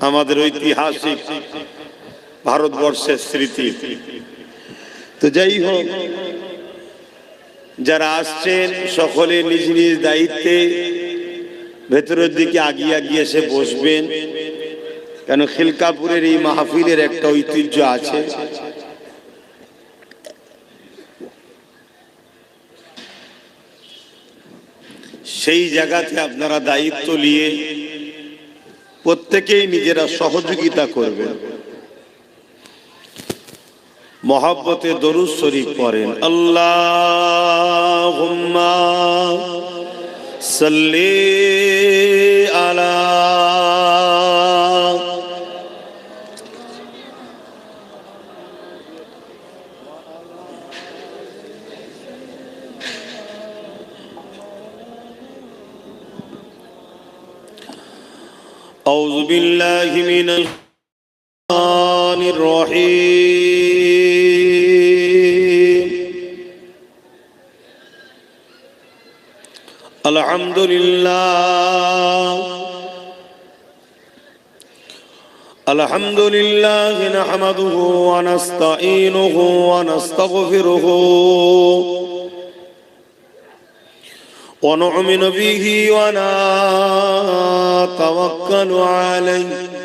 আমাদের ঐতিহাসিক ভারতবর্ষের স্মৃতি। তো যাই হোক, যারা আসছেন সকলে নিজ নিজ দায়িত্বে ভেতরের দিকে আগিয়ে আগিয়ে এসে বসবেন, কেন খিলকাপুরের এই মাহফিলের একটা ঐতিহ্য আছে। সেই জায়গাতে আপনারা দায়িত্ব নিয়ে প্রত্যেকেই নিজেরা সহযোগিতা করবেন। মহাব্বতে দরুদ শরীফ পড়েন আল্লাহ সাল্লি من الشيطان الرحيم الحمد لله الحمد لله نحمده ونستعينه ونستغفره ونؤمن به ونتوكل عليه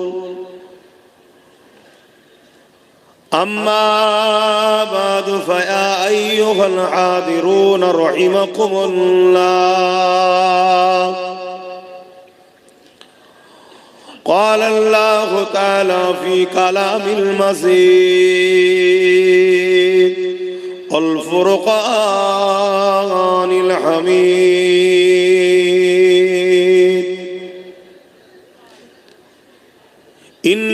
أما بعد فيا أيها الحاضرون رحمكم الله. قال الله تعالى في كلام المزيد والفرقان الحميد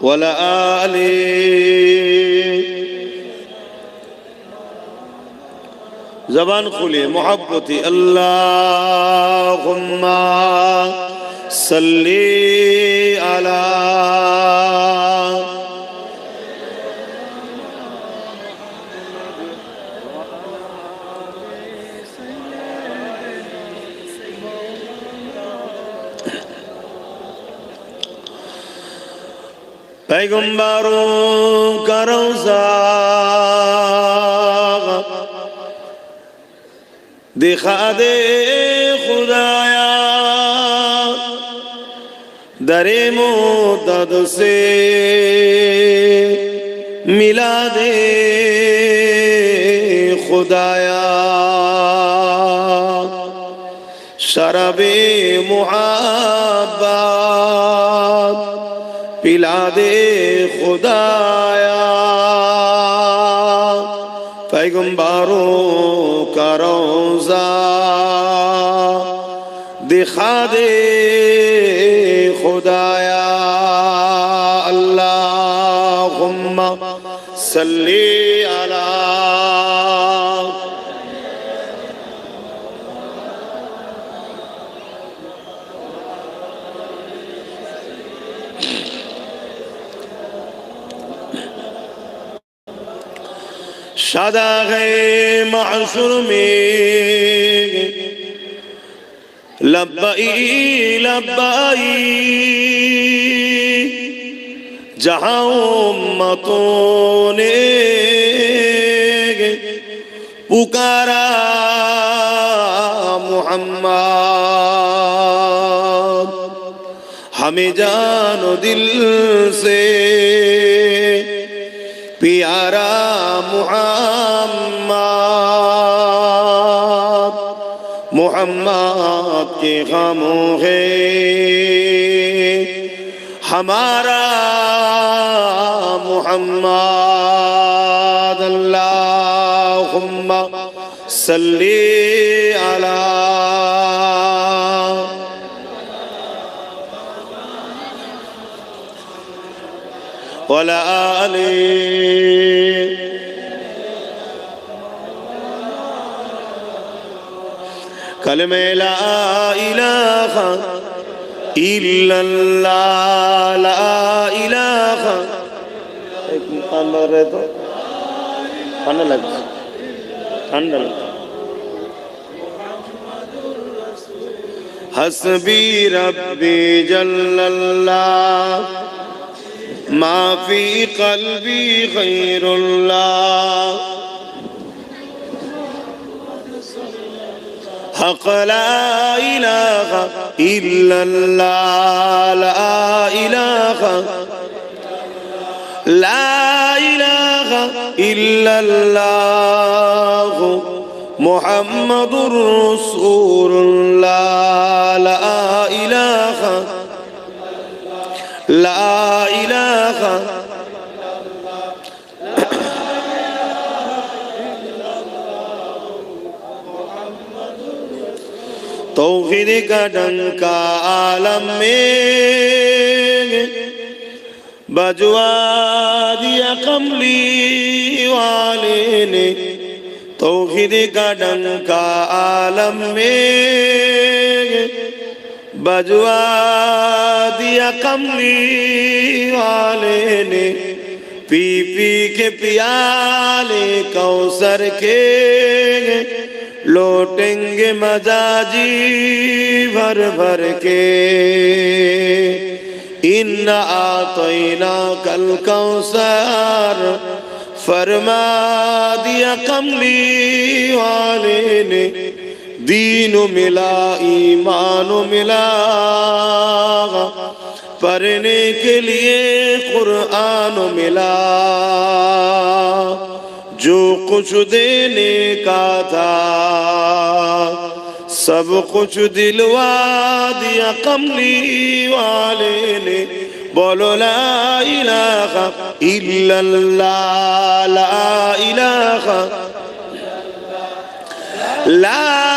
ولآلي زبان خلی محبتي اللهم صلي على پیغمبروں کا روزہ۔ دکھا دے خدایا در مدد سے ملا دے خدایا۔ شرب محبت پلا دے۔ روزہ دکھا دے خدایا اللہ صلی सदा है माशुर में लब्बई लब्बाई जहां उम्मतों ने पुकारा मोहम्मद हमें जानो दिल से پیارا محمد محمد کے غموں ہے ہمارا محمد اللہم صلی اللہ وَلَآلِهِ کلمہ لا الہ الا اللہ لا الہ ایک مقام بار رہے تو ٹھنڈا لگتا ٹھنڈا لگتا حسبی ربی جل اللہ. ما في قلبي خير الله. حق لا إله إلا الله. لا إله. لا إله إلا الله. محمد رسول الله. لا إله. لا الہ توفید کا ڈنکا عالم میں بجوا دیا قملی والے نے توفید کا ڈنکا عالم میں بجوا دیا کملی والے نے۔ پی پی کے پیالے کاؤسر کے لوٹیں گے مزاجی بھر بھر کے۔ ان آتینا کل کاؤسر فرما دیا کملی والے نے۔ دین ملا، ایمان ملا۔ پڑھنے کے لیے قرآن ملا۔ جو کچھ دینے کا تھا، سب کچھ دلوا دیا۔ کملی والے نے بولو، لا الہ الا اللہ، لا الہ۔ لا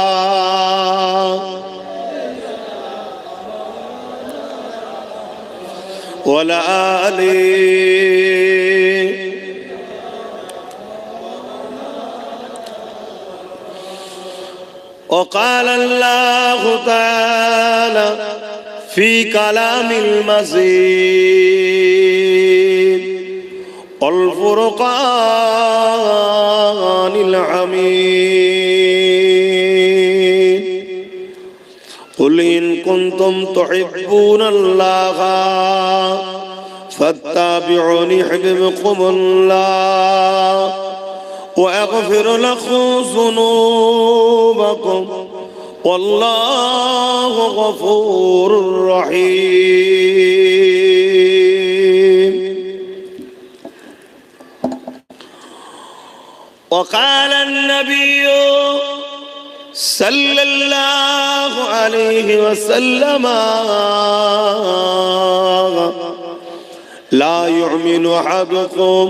ولا آله وقال الله تعالى في كلام المزيد والفرقان العميد. قل إن كنتم تحبون الله فاتبعوني يحببكم الله وأغفر لكم ذنوبكم. والله غفور رحيم. وقال النبي صلى الله عليه وسلم لا يؤمن أحدكم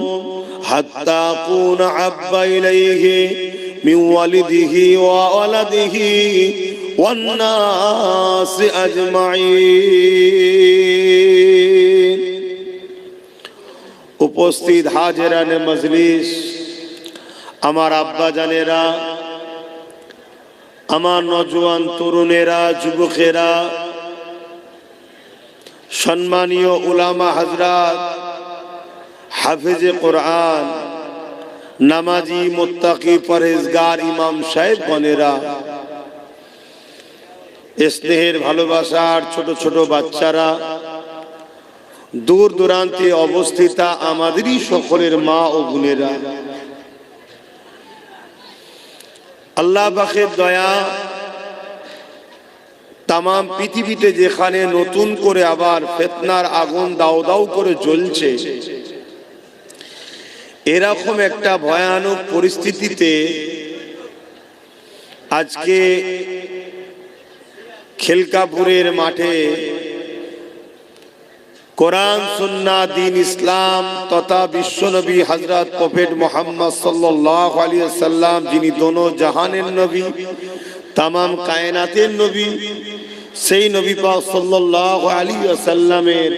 حتى أكون أحب إليه من والده وولده والناس أجمعين উপস্থিত হাজেরানে মজলিস আমার আব্বা জানেরা আমার নজওয়ান তরুণেরা যুবকেরা সম্মানীয় উলামা হাজরাত হাফেজে কোরআন, নামাজি মোত্তাকি পরহেজগার ইমাম সাহেব বনেরা স্নেহের ভালোবাসার ছোট ছোট বাচ্চারা দূর দূরান্তে অবস্থিতা আমাদেরই সকলের মা ও বোনেরা। আল্লাহ দয়া তাম পৃথিবীতে যেখানে নতুন করে আবার ফেতনার আগুন দাও দাও করে জ্বলছে, এরকম একটা ভয়ানক পরিস্থিতিতে আজকে খেলকাপুরের মাঠে কোরআন সুন্না দিন ইসলাম তথা বিশ্বনবী হজরত প্রফেট মোহাম্মদ সাল্লাহ আলিয়া সাল্লাম যিনি দোনো জাহানের নবী তামাম কায়নাতের নবী, সেই নবী পাক সাল্লাহ আলী সাল্লামের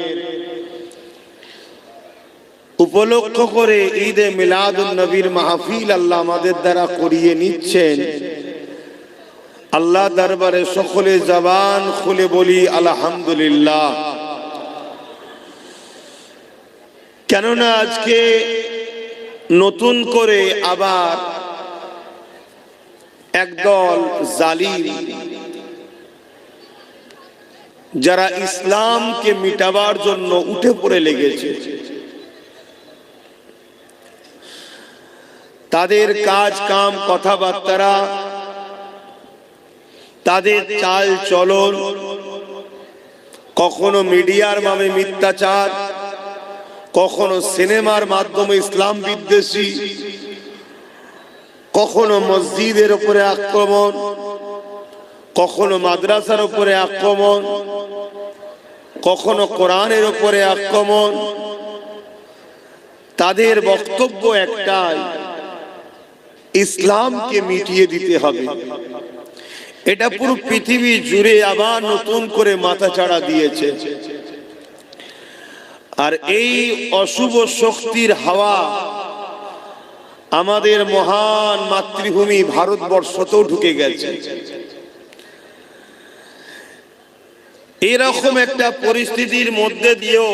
উপলক্ষ করে ঈদে মিলাদুল নবীর মাহফিল আল্লাহ আমাদের দ্বারা করিয়ে নিচ্ছেন। আল্লাহ দরবারে সকলে জবান খুলে বলি, আলহামদুলিল্লাহ। কেননা আজকে নতুন করে আবার একদল জালিম। যারা ইসলামকে মিটাবার জন্য উঠে পড়ে লেগেছে। তাদের কাজ কাম, কথাবার্তারা, তাদের চাল চলন, কখনো মিডিয়ার মামে মিথ্যাচার, কখনো সিনেমার মাধ্যমে ইসলাম বিদ্বেষী। কখনো মসজিদের উপরে আক্রমণ, কখনো মাদ্রাসার উপরে আক্রমণ, কখনো কোরআনের উপরে আক্রমণ। তাদের বক্তব্য একটাই, ইসলামকে মিটিয়ে দিতে হবে। এটা পুরো পৃথিবী জুড়ে আবার নতুন করে মাথা চাড়া দিয়েছে। আর এই অশুভ শক্তির হাওয়া আমাদের মহান মাতৃভূমি ভারতবর্ষতেও ঢুকে গেছে। এরকম একটা পরিস্থিতির মধ্যে দিয়েও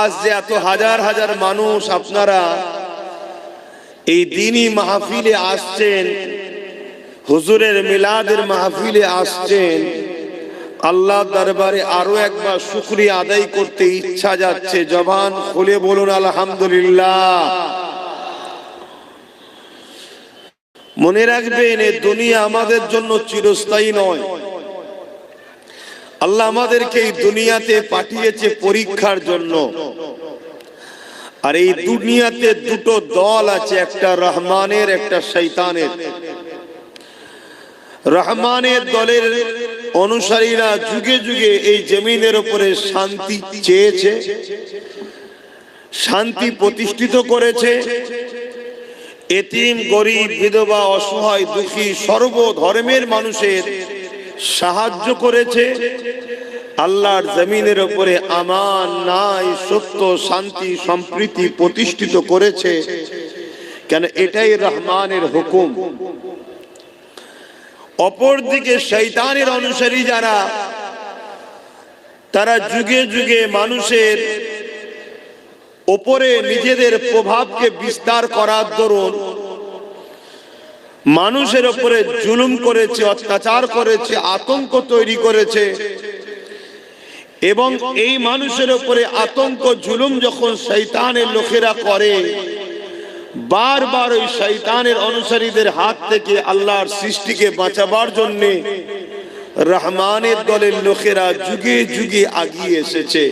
আজ যে এত হাজার হাজার মানুষ আপনারা এই দিনই মাহফিলে আসছেন, হুজুরের মিলাদের মাহফিলে আসছেন আল্লাহ দরবারে আরও একবার শুক্রিয়া আদায় করতে ইচ্ছা যাচ্ছে। জবান খুলে বলুন, আলহামদুলিল্লাহ। মনে রাখবেন এই দুনিয়া আমাদের জন্য চিরস্থায়ী নয়। আল্লাহ আমাদেরকে এই দুনিয়াতে পাঠিয়েছে পরীক্ষার জন্য। আর এই দুনিয়াতে দুটো দল আছে, একটা রহমানের, একটা শৈতানের রহমানের দলের অনুসারীরা যুগে যুগে এই জমিনের উপরে শান্তি চেয়েছে, শান্তি প্রতিষ্ঠিত করেছে। এতিম, গরিব, বিধবা, অসহায়, দুঃখী, সর্বধর্মের মানুষের সাহায্য করেছে। আল্লাহর জমিনের উপরে আমান নাই সত্য, শান্তি, সম্প্রীতি প্রতিষ্ঠিত করেছে। কেন? এটাই রহমানের হুকুম। অপরদিকে শৈতানের অনুসারী যারা, তারা যুগে যুগে মানুষের ওপরে নিজেদের প্রভাবকে বিস্তার করার দরুন মানুষের ওপরে জুলুম করেছে, অত্যাচার করেছে, আতঙ্ক তৈরি করেছে। এবং এই মানুষের উপরে আতঙ্ক, জুলুম যখন শৈতানের লোকেরা করে, বারবার ওই শৈতানের অনুসারীদের হাত থেকে আল্লাহর সৃষ্টিকে বাঁচাবার জন্যে রহমানের দলের লোকেরা যুগে যুগে আগিয়ে এসেছে।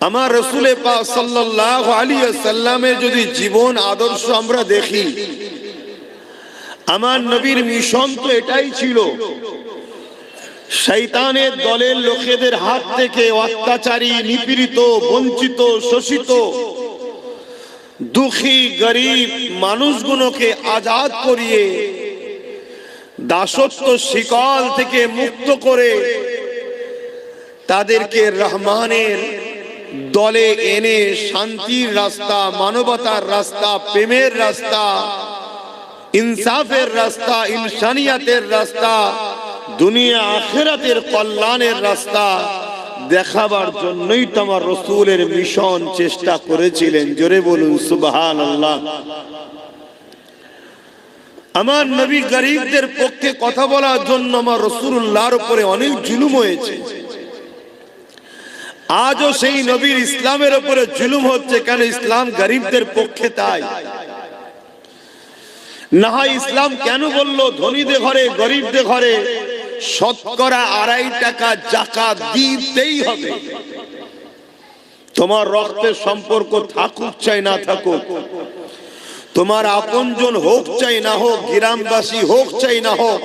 আমার রসুলে পাক সাল্লাল্লাহু আলাইহি সাল্লামের যদি জীবন আদর্শ আমরা দেখি, আমার নবীর মিশন তো এটাই ছিল। শৈতানের দলের লোকেদের হাত থেকে অত্যাচারী, নিপীড়িত, বঞ্চিত, শোষিত, দুঃখী, গরিব মানুষগুলোকে আজাদ করিয়ে, দাসত্ব শিকল থেকে মুক্ত করে তাদেরকে রহমানের দলে এনে শান্তির রাস্তা, মানবতার রাস্তা, প্রেমের রাস্তা, ইনসাফের রাস্তা, ইনসানিয়াতের রাস্তা, দুনিয়া আখেরাতের কল্যাণের রাস্তা, দেখাবার জন্যই তো আমার রসুলের মিশন চেষ্টা করেছিলেন। জোরে বলুন সুবহান আল্লাহ আমার নবী গরিবদের পক্ষে কথা বলার জন্য আমার রসুল্লাহর উপরে অনেক জুলুম হয়েছে। আজও সেই নবীর ইসলামের উপরে জুলুম হচ্ছে কেন ইসলাম গরিবদের পক্ষে তাই? না ইসলাম কেন বলল ধনীদের ঘরে, গরিবদের ঘরে? শতকরা আড়াই টাকা জাকা দিতেই হবে। তোমার রক্তের সম্পর্ক থাকুক চাই না থাকুক, তোমার আপনজন হোক চাই না হোক, গ্রামবাসী হোক চাই না হোক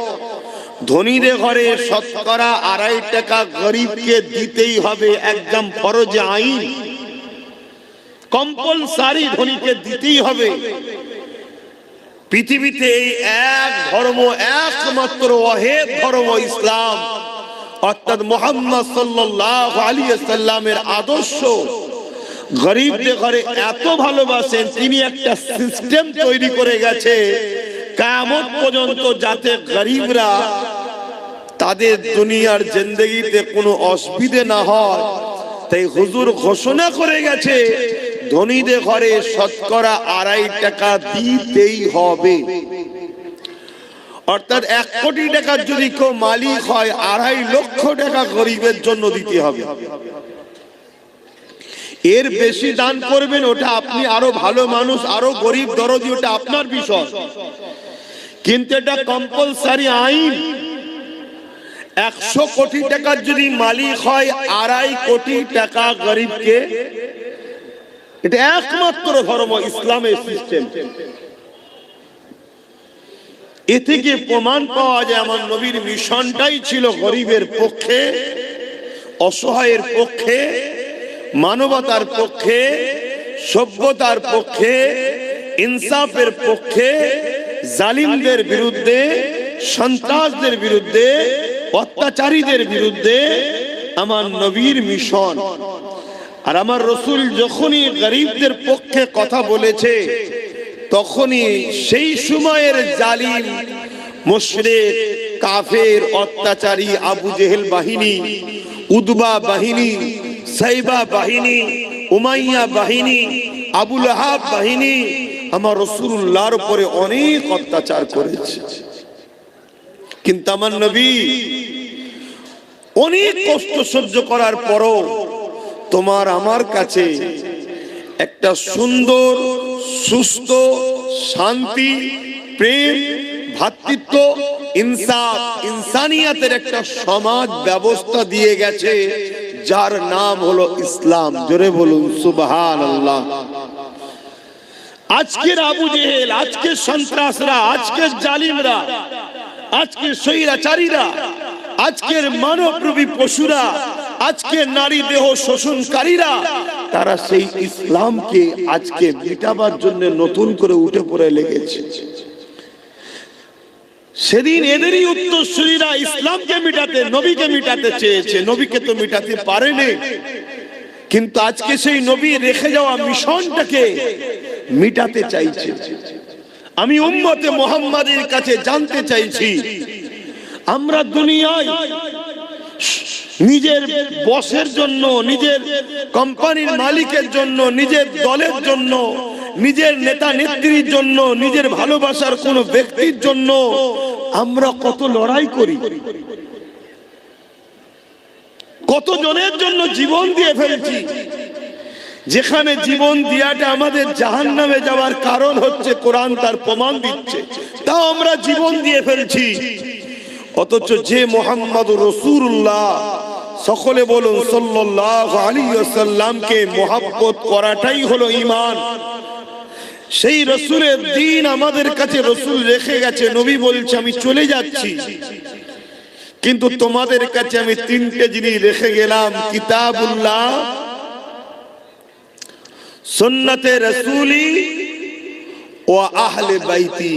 ধনীদের ঘরে শতকরা আড়াই টাকা গরিবকে দিতেই হবে একদম ফরজে আইন। কম্পালসারি ধনীকে দিতেই হবে। পৃথিবীতে এই এক ধর্ম একমাত্র অহেদ ধর্ম ইসলাম, অর্থাৎ মোহাম্মদ সাল্লাহ আলী সাল্লামের আদর্শ। গরিবদের ঘরে এত ভালোবাসেন, তিনি একটা সিস্টেম তৈরি করে গেছে, কামত পর্যন্ত যাতে গরিবরা তাদের দুনিয়ার জিন্দগিতে কোনো অসুবিধে না হয়। তাই হুজুর ঘোষণা করে গেছে, ধনীদের ঘরে শতকরা আড়াই টাকা দিতেই হবে। অর্থাৎ এক কোটি টাকার যদি কেউ মালিক হয়, আড়াই লক্ষ টাকা গরিবের জন্য দিতে হবে। এর বেশি দান করবেন, ওটা আপনি আরও ভালো মানুষ, আরও গরিব দরদি, ওটা আপনার বিষয়। কিন্তু এটা কম্পালসারি আইন। একশো কোটি টাকার যদি মালিক হয়, আড়াই কোটি টাকা গরিবকে। এটা একমাত্র ধর্ম, ইসলামের সিস্টেম এ থেকে প্রমাণ পাওয়া যায়, আমার নবীর মিশনটাই ছিল গরিবের পক্ষে, অসহায়ের পক্ষে, মানবতার পক্ষে, সভ্যতার পক্ষে, ইনসাফের পক্ষে, জালিমদের বিরুদ্ধে, সন্ত্রাসদের বিরুদ্ধে অত্যাচারীদের বিরুদ্ধে আমার নবীর মিশন। আর আমার রসুল যখনই গরিবদের পক্ষে কথা বলেছে, তখনই সেই সময়ের জালিম, মুশরিক, কাফের, অত্যাচারী, আবু জেহেল বাহিনী, উদবা বাহিনী, সাইবা বাহিনী, উমাইয়া বাহিনী, আবুল আহাব বাহিনী আমার রসুল্লাহর উপরে অনেক অত্যাচার করেছে। কিন্তু আমার নবী অনেক কষ্ট সহ্য করার পরও তোমার আমার কাছে একটা সুন্দর সুস্থ শান্তি প্রেম ভাতৃত্ব ইনসাফ ইনসানিয়াতের একটা সমাজ ব্যবস্থা দিয়ে গেছে যার নাম হলো ইসলাম। জোরে বলুন সুবহান আল্লাহ আজকের আবু জেহেল আজকের সন্ত্রাসরা আজকের জালিমরা আজকের স্বৈরাচারীরা আজকের মানবরূপী পশুরা আজকের নারী দেহ শোষণকারীরা, তারা সেই ইসলামকে আজকে মিটাবার জন্য নতুন করে উঠে পড়ে লেগেছে। সেদিন এদেরই উত্তরসূরীরা ইসলামকে মিটাতে, নবীকে মিটাতে চেয়েছে। নবীকে তো মিটাতে পারেনি। কিন্তু আজকে সেই নবী রেখে যাওয়া মিশনটাকে মিটাতে চাইছে। আমি উম্মতে মোহাম্মদের কাছে জানতে চাইছি আমরা দুনিয়ায় নিজের বসের জন্য, নিজের কোম্পানির মালিকের জন্য, নিজের দলের জন্য, নিজের নেতা নেত্রীর জন্য, নিজের ভালোবাসার কোন ব্যক্তির জন্য আমরা কত লড়াই করি। কত জনের জন্য জীবন দিয়ে ফেলছি। যেখানে জীবন দিয়াটা আমাদের জাহান নামে যাওয়ার কারণ হচ্ছে কোরআন তার প্রমাণ দিচ্ছে। তাও আমরা জীবন দিয়ে ফেলছি। অথচ যে মোহাম্মদ রসুল্লাহ সকলে বলুন সাল্লামকে মোহাব্বত করাটাই হলো ইমান সেই রসুলের দিন আমাদের কাছে রসুল রেখে গেছে, নবী বলছে, আমি চলে যাচ্ছি। কিন্তু তোমাদের কাছে আমি তিনটে জিনিস রেখে গেলাম, কিতাবুল্লাহ, সুন্নতে রসুলি ও আহলে বাইতি।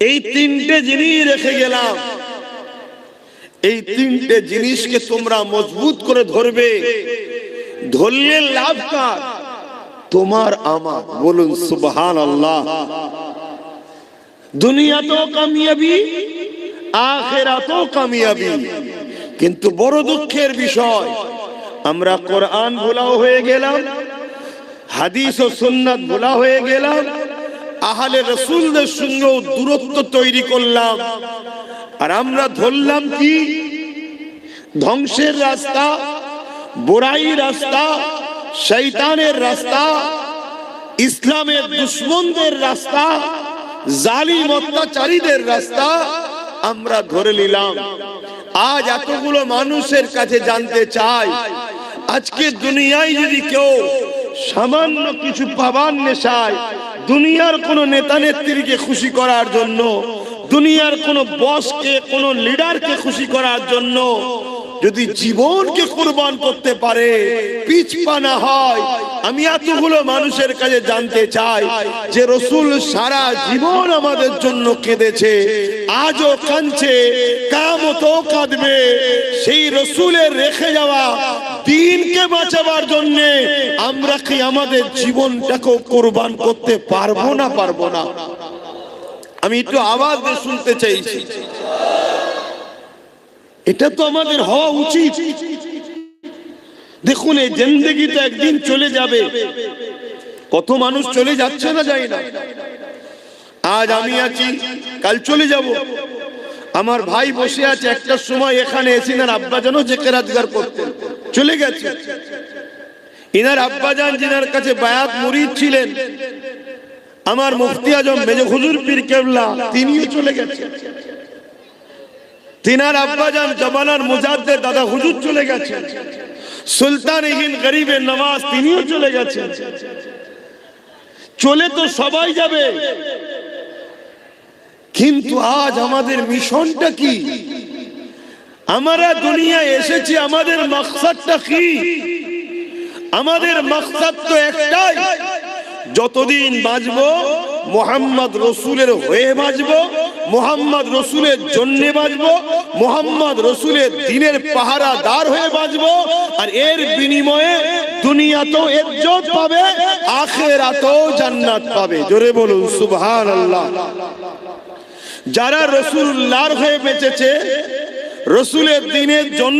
এই তিনটে জিনিস রেখে গেলাম। এই তিনটে জিনিসকে তোমরা মজবুত করে ধরবে। ধরলে লাভ কার? তোমার আমার। বলুন সুবহান আল্লাহ দুনিয়াতেও কামিয়াবি, আখেরাতেও কামিয়াবি। কিন্তু বড় দুঃখের বিষয়, আমরা কোরআন ভোলাও হয়ে গেলাম, হাদিস ও সুন্নাত ভোলা হয়ে গেলাম আহলে রসুলদের সঙ্গেও দূরত্ব তৈরি করলাম। আর আমরা ধরলাম কি? ধ্বংসের রাস্তা, বোরাই রাস্তা শৈতানের রাস্তা, ইসলামের দুশ্মনদের রাস্তা, জালিম অত্যাচারীদের রাস্তা আমরা ধরে নিলাম। আজ এতগুলো মানুষের কাছে জানতে চাই আজকে দুনিয়ায় যদি কেউ সামান্য কিছু পাবার নেশায় দুনিয়ার কোন নেতা নেত্রীকে খুশি করার জন্য, দুনিয়ার কোন বসকে, কোন লিডারকে খুশি করার জন্য যদি জীবনকে কুরবান করতে পারে পিছ পানা হয়, আমি এতগুলো মানুষের কাছে জানতে চাই যে রসুল সারা জীবন আমাদের জন্য কেঁদেছে, আজও কাঁদছে কামতো কাঁদবে, সেই রসুলের রেখে যাওয়া দিনকে বাঁচাবার জন্য আমরা কি আমাদের জীবনটাকে কোরবান করতে পারব না পারব না? আমি একটু আওয়াজ শুনতে চাইছি। এটা তো আমাদের হওয়া উচিত। দেখুন, এই জিন্দগি তো একদিন চলে যাবে। কত মানুষ চলে যাচ্ছে না যায় না। আজ আমি আছি, কাল চলে যাব। আমার ভাই বসে আছে একটা সময় এখানে এসে ইনার আব্বাজানও যে কেরাজগার করতেন চলে গেছে। ইনার আব্বাজান যিনার কাছে বায়াত মুরিদ ছিলেন। আমার মুফতি আজম মেজ হুজুর পীর কেবলা, তিনিও চলে গেছেন তিনার আব্বাজান জমানার মুজাদ্দের দাদা হুজুর চলে গেছেন সুলতান হিন গরিবের নওয়াজ তিনিও চলে গেছেন চলে তো সবাই যাবে। কিন্তু আজ আমাদের মিশনটা কি? আমরা দুনিয়ায় এসেছি, আমাদের মকসদটা কি? আমাদের মকসদ তো একটাই। যতদিন বাঁচবো, মোহাম্মদ রসুলের হয়ে বাঁচবো, মোহাম্মদ রসুলের জন্য বাঁচবো, মোহাম্মদ রসুলের দিনের পাহারাদার হয়ে বাঁচবো, আর এর বিনিময়ে দুনিয়া দুনিয়াতেও ইজ্জত পাবে, আখেরাতেও জান্নাত পাবে। জোরে বলুন সুবহান আল্লাহ যারা রসুল্লাহর হয়ে বেঁচেছে, রসুলের দিনের জন্য